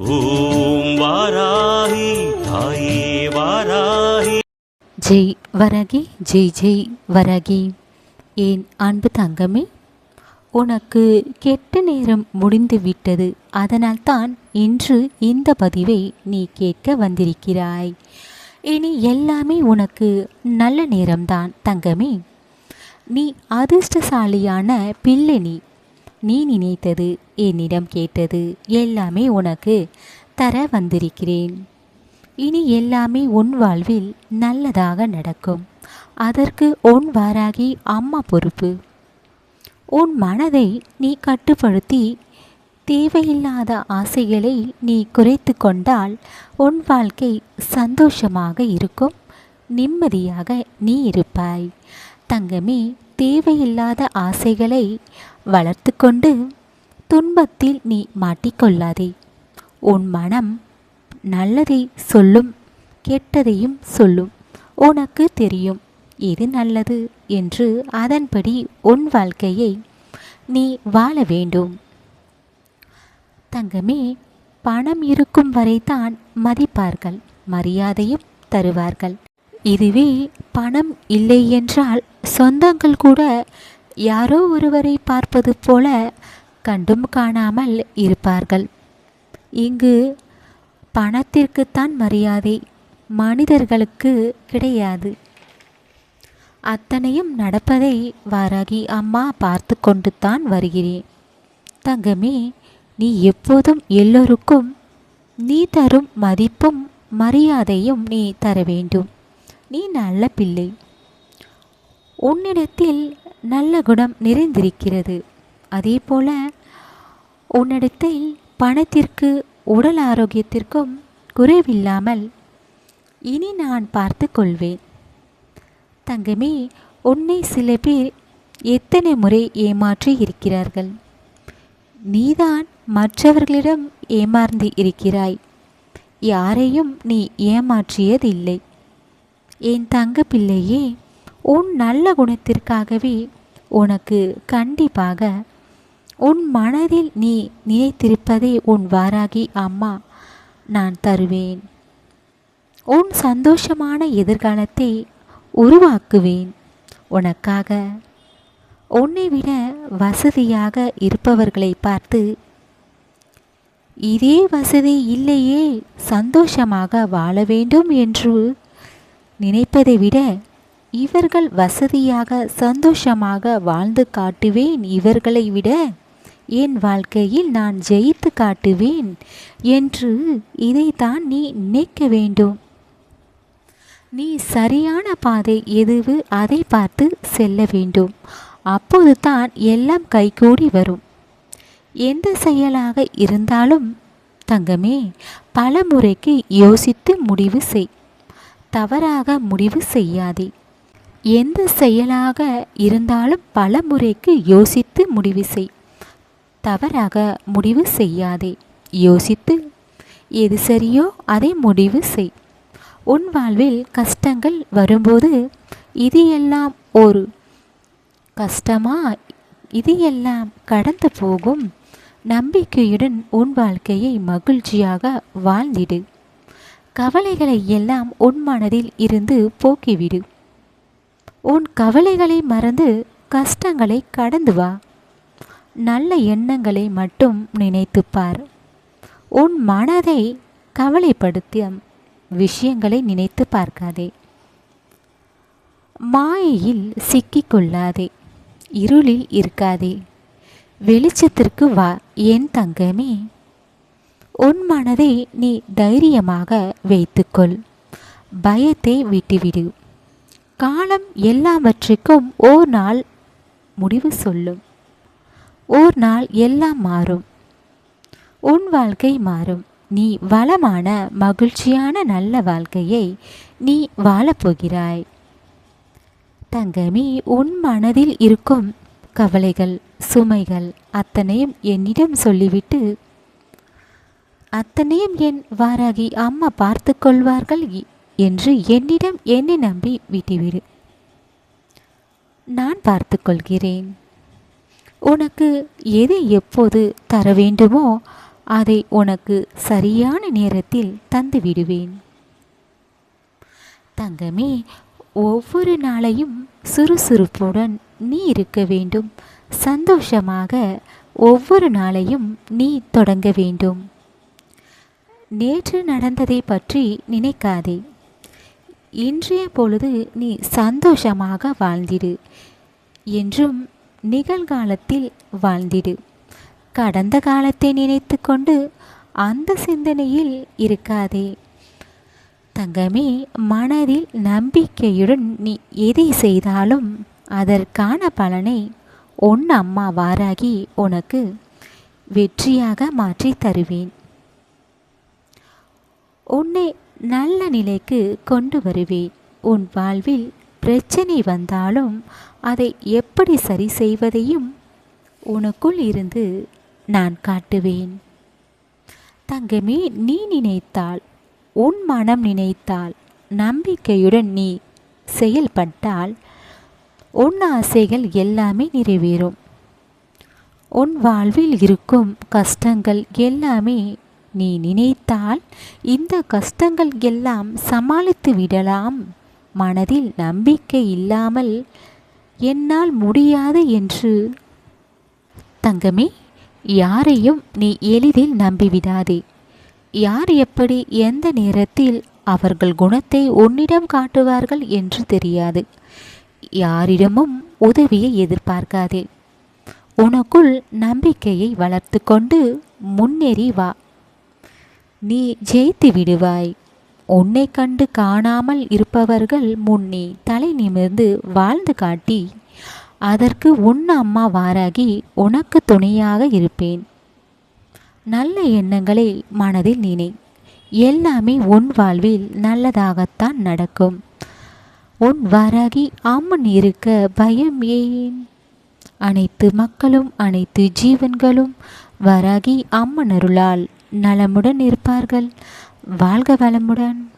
ஓம் வாராகி தாயே வாராகி. ஜெய் வரகி ஜெய் ஜெய் வரகி. என் அன்பு தங்கமே உனக்கு கெட்ட நேரம் முடிந்து விட்டது. அதனால்தான் இன்று இந்த பதிவை நீ கேட்க வந்திருக்கிறாய். இனி எல்லாமே உனக்கு நல்ல நேரம்தான் தங்கமே. நீ அதிர்ஷ்டசாலியான பிள்ளை நீ நீ நினைத்தது என்னிடம் கேட்டது எல்லாமே உனக்கு தர வந்திருக்கிறேன். இனி எல்லாமே உன் வாழ்வில் நல்லதாக நடக்கும். அதற்கு உன் வாராகி அம்மா பொறுப்பு. உன் மனதை நீ கட்டுப்படுத்தி தேவையில்லாத ஆசைகளை நீ குறைத்து கொண்டால் உன் வாழ்க்கை சந்தோஷமாக இருக்கும். நிம்மதியாக நீ இருப்பாய். தங்கமே தேவையில்லாத ஆசைகளை வளர்த்து கொண்டு துன்பத்தில் நீ மாட்டிக்கொள்ளாதே. உன் மனம் நல்லதை சொல்லும் கெட்டதையும் சொல்லும். உனக்கு தெரியும் எது நல்லது என்று அதன்படி உன் வாழ்க்கையை நீ வாழ வேண்டும். தங்கமே பணம் இருக்கும் வரைதான் மதிப்பார்கள் மரியாதையும் தருவார்கள். இதுவே பணம் இல்லை என்றால் சொந்தங்கள் கூட யாரோ ஒருவரை பார்ப்பது போல கண்டும் காணாமல் இருப்பார்கள். இங்கு பணத்திற்குத்தான் மரியாதை மனிதர்களுக்கு கிடையாது. அத்தனையும் நடப்பதை வாராகி அம்மா பார்த்து கொண்டு தான் வருகிறேன். தங்கமே நீ எப்போதும் எல்லோருக்கும் நீ தரும் மதிப்பும் மரியாதையும் நீ தர வேண்டும். நீ நல்ல பிள்ளை. உன்னிடத்தில் நல்ல குணம் நிறைந்திருக்கிறது. அதே போல உன்னிடத்தில் பணத்திற்கு உடல் ஆரோக்கியத்திற்கும் குறைவில்லாமல் இனி நான் பார்த்து கொள்வேன். தங்கமே உன்னை சில பேர் எத்தனை முறை ஏமாற்றி இருக்கிறார்கள்? நீதான் மற்றவர்களிடம் ஏமாந்து இருக்கிறாய். யாரையும் நீ ஏமாற்றியதில்லை. என் தங்க பிள்ளையே உன் நல்ல குணத்திற்காகவே உனக்கு கண்டிப்பாக உன் மனதில் நீ நினைத்திருப்பதை உன் வாராகி அம்மா நான் தருவேன். உன் சந்தோஷமான எதிர்காலத்தை உருவாக்குவேன். உனக்காக உன்னை விட வசதியாக இருப்பவர்களை பார்த்து இதே வசதி இல்லையே சந்தோஷமாக வாழ வேண்டும் என்று நினைப்பதை விட இவர்கள் வசதியாக சந்தோஷமாக வாழ்ந்து காட்டுவேன் இவர்களை விட. என் வாழ்க்கையில் நான் ஜெயித்து காட்டுவேன் என்று இதைத்தான் நீ நினைக்க வேண்டும். நீ சரியான பாதை எதுவு அதை பார்த்து செல்ல வேண்டும். அப்போது தான் எல்லாம் கைகூடி வரும். எந்த செயலாக இருந்தாலும் தங்கமே பல முறைக்கு யோசித்து முடிவு செய். தவறாக முடிவு செய்யாதே. எந்த செயலாக இருந்தாலும் பல முறைக்கு யோசித்து முடிவு செய். தவறாக முடிவு செய்யாதே. யோசித்து எது சரியோ அதை முடிவு செய். உன் வாழ்வில் கஷ்டங்கள் வரும்போது இது எல்லாம் ஒரு கஷ்டமா இது எல்லாம் கடந்து போகும் நம்பிக்கையுடன் உன் வாழ்க்கையை மகிழ்ச்சியாக வாழ்ந்திடு. கவலைகளை எல்லாம் உன் மனதில் இருந்து போக்கிவிடு. உன் கவலைகளை மறந்து கஷ்டங்களை கடந்து வா. நல்ல எண்ணங்களை மட்டும் நினைத்துப் பார். உன் மனதை கவலைப்படுத்திய விஷயங்களை நினைத்து பார்க்காதே. மாயையில் சிக்கிக்கொள்ளாதே. இருளில் இருக்காதே. வெளிச்சத்திற்கு வா என் தங்கமே. உன் மனதை நீ தைரியமாக வைத்துக்கொள். பயத்தை விட்டுவிடு. காலம் எல்லாவற்றிற்கும் ஓர் நாள் முடிவு சொல்லும். ஓர் நாள் எல்லாம் மாறும். உன் வாழ்க்கை மாறும். நீ வளமான மகிழ்ச்சியான நல்ல வாழ்க்கையை நீ வாழப்போகிறாய் தங்கமி உன் மனதில் இருக்கும் கவலைகள் சுமைகள் அத்தனையும் என்னிடம் சொல்லிவிட்டு அத்தனையும் என் வாராகி அம்மா பார்த்து கொள்வார்கள் என்று என்னிடம் என்னை நம்பி விட்டுவிடு. நான் பார்த்து கொள்கிறேன் உனக்கு எது எப்போது தர வேண்டுமோ அதை உனக்கு சரியான நேரத்தில் தந்து விடுவேன். தங்கமே ஒவ்வொரு நாளையும் சுறுசுறுப்புடன் நீ இருக்க வேண்டும். சந்தோஷமாக ஒவ்வொரு நாளையும் நீ தொடங்க வேண்டும். நேற்று நடந்ததை பற்றி நினைக்காதே. இன்றைய பொழுது நீ சந்தோஷமாக வாழ்ந்திடு. என்றும் நிகழ்காலத்தில் வாழ்ந்திடு. கடந்த காலத்தை நினைத்து கொண்டு அந்த சிந்தனையில் இருக்காதே. தங்கமே மனதில் நம்பிக்கையுடன் நீ எதை செய்தாலும் அதற்கான பலனை உன் அம்மா வாராகி உனக்கு வெற்றியாக மாற்றி தருவேன். உன்னை நல்ல நிலைக்கு கொண்டு வருவேன். உன் வாழ்வில் பிரச்சனை வந்தாலும் அதை எப்படி சரி செய்வதையும் உனக்குள் இருந்து நான் காட்டுவேன். தங்கமே நீ நினைத்தால் உன் மனம் நினைத்தால் நம்பிக்கையுடன் நீ செயல்பட்டால் உன் ஆசைகள் எல்லாமே நிறைவேறும். உன் வாழ்வில் இருக்கும் கஷ்டங்கள் எல்லாமே நீ நினைத்தால் இந்த கஷ்டங்கள் எல்லாம் சமாளித்து விடலாம். மனதில் நம்பிக்கை இல்லாமல் என்னால் முடியாது என்று. தங்கமே யாரையும் நீ எளிதில் நம்பிவிடாதே. யார் எப்படி எந்த நேரத்தில் அவர்கள் குணத்தை உன்னிடம் காட்டுவார்கள் என்று தெரியாது. யாரிடமும் உதவியை எதிர்பார்க்காதே. உனக்குள் நம்பிக்கையை வளர்த்து கொண்டு முன்னேறி வா. நீ ஜெயித்து விடுவாய். உன்னை கண்டு காணாமல் இருப்பவர்கள் முன்னே தலை நிமிர்ந்து வாழ்ந்து காட்டி அதற்கு உன் அம்மா வாராகி உனக்கு துணையாக இருப்பேன். நல்ல எண்ணங்களை மனதில் நினை. எல்லாமே உன் வாழ்வில் நல்லதாகத்தான் நடக்கும். உன் வாராகி அம்மன் இருக்க பயம் ஏன்? அனைத்து மக்களும் அனைத்து ஜீவன்களும் வராகி அம்மன் அருளால் நலமுடன் இருப்பார்கள். வாழ்க வளமுடன்.